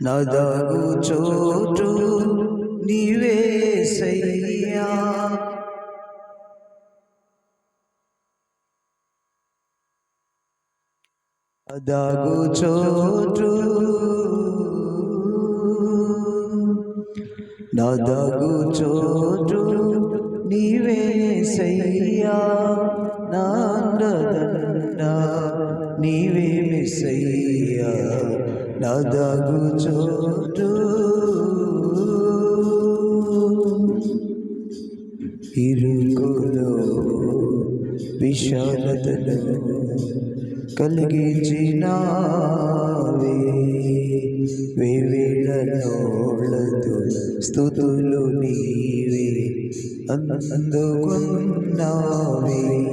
నదగు చోటు నివేశయ్యా నదగు చోటు నదగు చోటు నీవేసయ్యా నాండదండ నీవే మిసయ్యా నదగు చోటు. ఇరుకులో విశాలతను కలిగించినావే. వేవేళనోళ్ళతో స్థుతులు నీవే అందుకున్నావే.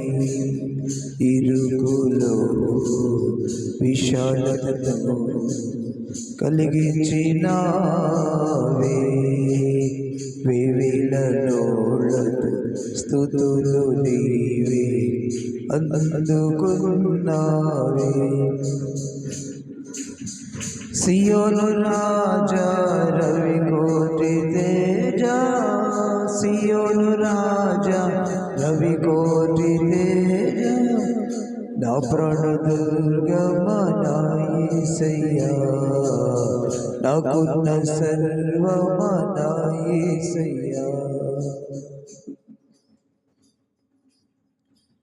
ఇరుకులో విశాలతను కలిగించినావే వేవేళనోళ్ళతో స్థుతులు నీవే అందుకున్నావే సియోను రాజా రవి కోటి తేజ సియోను రాజా రవి కోటి తేజ నా ప్రాణ దుర్గమనాయసయ్యా నాకున్న సర్వమనాయసయ్యా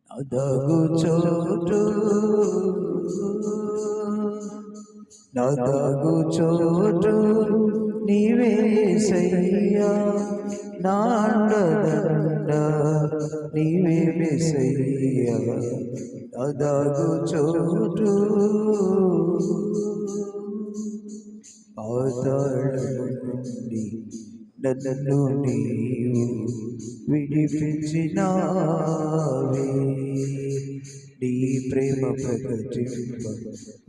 నదగు చోటు నదగు చోటు నీవేసయ్యా నాండదండ నీవే సయ్యా. అదగు చోటు. పాతాళము నన్ను నీవు విడిపించినావే. నీ ప్రేమ ప్రకటింప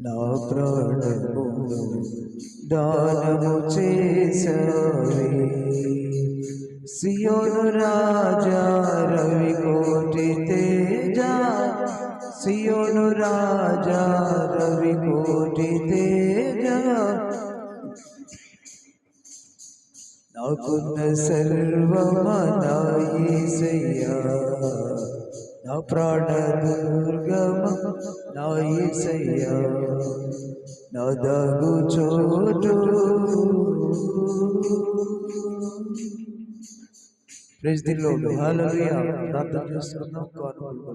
నా ప్రాణము దానము చేసావే సియోను రాజా రవి కోటి తేజ నాకున్న సర్వమనాయసయ్యా నా ప్రాణ దుర్గమ నాయసయ్యా నా దగు చోటు ప్రెజ్ ది లార్డ్ హల్లెలూయా ప్రార్థన చేస్తున్నాం కానుకలు